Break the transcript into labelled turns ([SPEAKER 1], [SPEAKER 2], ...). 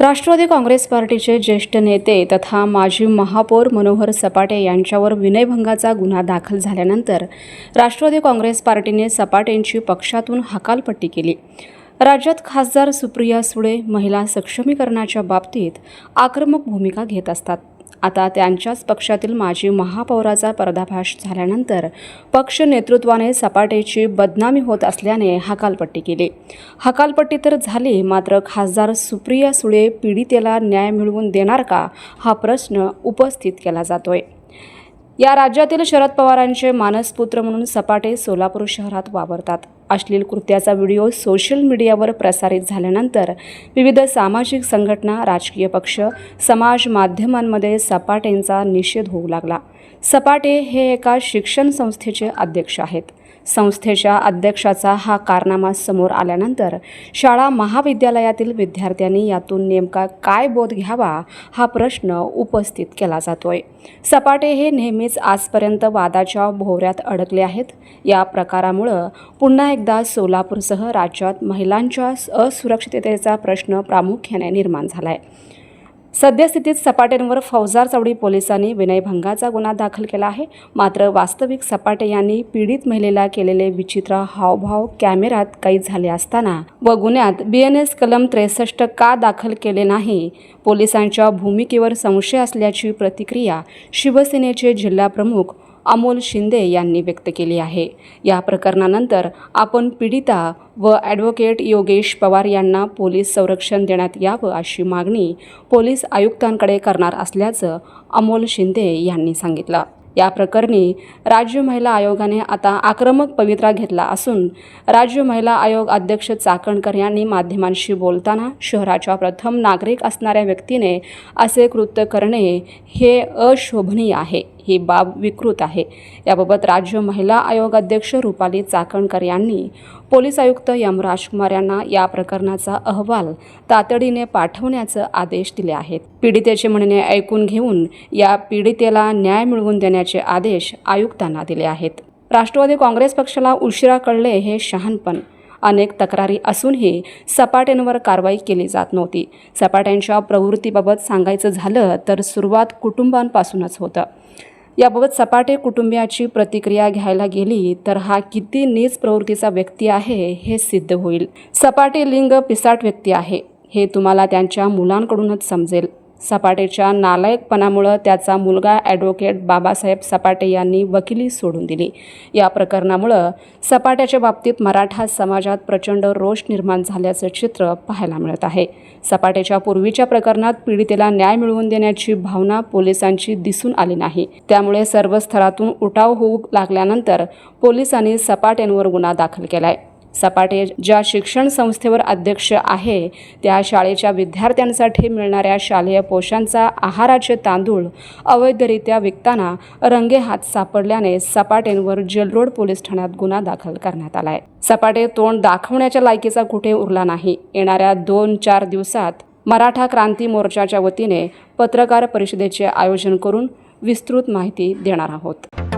[SPEAKER 1] राष्ट्रवादी काँग्रेस पार्टीचे ज्येष्ठ नेते तथा माजी महापौर मनोहर सपाटे यांच्यावर विनयभंगाचा गुन्हा दाखल झाल्यानंतर राष्ट्रवादी काँग्रेस पार्टीने सपाटेंची पक्षातून हकालपट्टी केली. राज्यात खासदार सुप्रिया सुळे महिला सक्षमीकरणाच्या बाबतीत आक्रमक भूमिका घेत असतात. आता त्यांच्याच पक्षातील माजी महापौराचा पर्दाभाष झाल्यानंतर पक्ष नेतृत्वाने सपाटेची बदनामी होत असल्याने हकालपट्टी केली. हकालपट्टी तर झाली मात्र खासदार सुप्रिया सुळे पीडितेला न्याय मिळवून देणार का हा प्रश्न उपस्थित केला जातोय. या राज्यातील शरद पवारांचे मानसपुत्र म्हणून सपाटे सोलापूर शहरात वावरतात. अश्लील कृत्याचा व्हिडिओ सोशल मीडियावर प्रसारित झाल्यानंतर विविध सामाजिक संघटना राजकीय पक्ष समाज माध्यमांमध्ये सपाटेंचा निषेध होऊ लागला. सपाटे हे एका शिक्षण संस्थेचे अध्यक्ष आहेत. संस्थेच्या अध्यक्षाचा हा कारनामा समोर आल्यानंतर शाळा महाविद्यालयातील विद्यार्थ्यांनी यातून नेमका काय बोध घ्यावा हा प्रश्न उपस्थित केला जातोय. सपाटे हे नेहमीच आजपर्यंत वादाच्या भोवऱ्यात अडकले आहेत. या प्रकारामुळं पुन्हा एकदा सोलापूरसह राज्यात महिलांच्या असुरक्षिततेचा प्रश्न प्रामुख्याने निर्माण झाला आहे सद्यस्थितीत सपाटेंवर फौजार चौडी पोलिसांनी विनयभंगाचा गुन्हा दाखल केला आहे. मात्र वास्तविक सपाटे यांनी पीडित महिलेला केलेले विचित्र हावभाव कॅमेऱ्यात कैद झाले असताना व गुन्ह्यात बीएनएस कलम त्रेसष्ट का दाखल केले नाही? पोलिसांच्या भूमिकेवर संशय असल्याची प्रतिक्रिया शिवसेनेचे जिल्हाप्रमुख अमोल शिंदे यांनी व्यक्त केली आहे. या प्रकरणानंतर आपण पीडिता व ॲडव्होकेट योगेश पवार यांना पोलीस संरक्षण देण्यात यावं अशी मागणी पोलीस आयुक्तांकडे करणार असल्याचं अमोल शिंदे यांनी सांगितलं. या प्रकरणी राज्य महिला आयोगाने आता आक्रमक पवित्रा घेतला असून राज्य महिला आयोग अध्यक्ष चाकणकर यांनी माध्यमांशी बोलताना शहराच्या प्रथम नागरिक असणाऱ्या व्यक्तीने असे कृत्य करणे हे अशोभनीय आहे. ही बाब विकृत आहे. याबाबत राज्य महिला आयोग अध्यक्ष रुपाली चाकणकर यांनी पोलीस आयुक्त यम राजकुमार यांना या प्रकरणाचा अहवाल तातडीने पाठवण्याचे आदेश दिले आहेत. पीडितेचे म्हणणे ऐकून घेऊन या पीडितेला न्याय मिळवून देण्याचे आदेश आयुक्तांना दिले आहेत. राष्ट्रवादी काँग्रेस पक्षाला उशिरा कळले हे शहाणपण. अनेक तक्रारी असूनही सपाट्यांवर कारवाई केली जात नव्हती. सपाट्यांच्या प्रवृत्तीबाबत सांगायचं झालं तर सुरुवात कुटुंबांपासूनच होतं. याबाबत सपाटे कुटुंबियाची प्रतिक्रिया घ्यायला गेली तर हा किती नीच प्रवृत्तीचा व्यक्ती आहे हे सिद्ध होईल. सपाटे लिंग पिसाट व्यक्ती आहे हे तुम्हाला त्यांच्या मुलांकडूनच समजेल. सपाटेच्या नालायकपणामुळं त्याचा मुलगा ॲडव्होकेट बाबासाहेब सपाटे यांनी वकिली सोडून दिली. या प्रकरणामुळं सपाट्याच्या बाबतीत मराठा समाजात प्रचंड रोष निर्माण झाल्याचं चित्र पाहायला मिळत आहे. सपाटेच्या पूर्वीच्या प्रकरणात पीडितेला न्याय मिळवून देण्याची भावना पोलिसांची दिसून आली नाही. त्यामुळे सर्व स्तरातून उठाव होऊ लागल्यानंतर पोलिसांनी सपाटेंवर गुन्हा दाखल केलाय. सपाटे ज्या शिक्षण संस्थेवर अध्यक्ष आहे त्या शाळेच्या विद्यार्थ्यांसाठी मिळणाऱ्या शालेय पोषांचा आहाराचे तांदूळ अवैधरित्या विकताना रंगेहात सापडल्याने सपाटेंवर जलरोड पोलीस ठाण्यात गुन्हा दाखल करण्यात आलाय. सपाटे तोंड दाखवण्याच्या लायकीचा कुठे उरला नाही. येणाऱ्या दोन चार दिवसात मराठा क्रांती मोर्चाच्या वतीने पत्रकार परिषदेचे आयोजन करून विस्तृत माहिती देणार आहोत.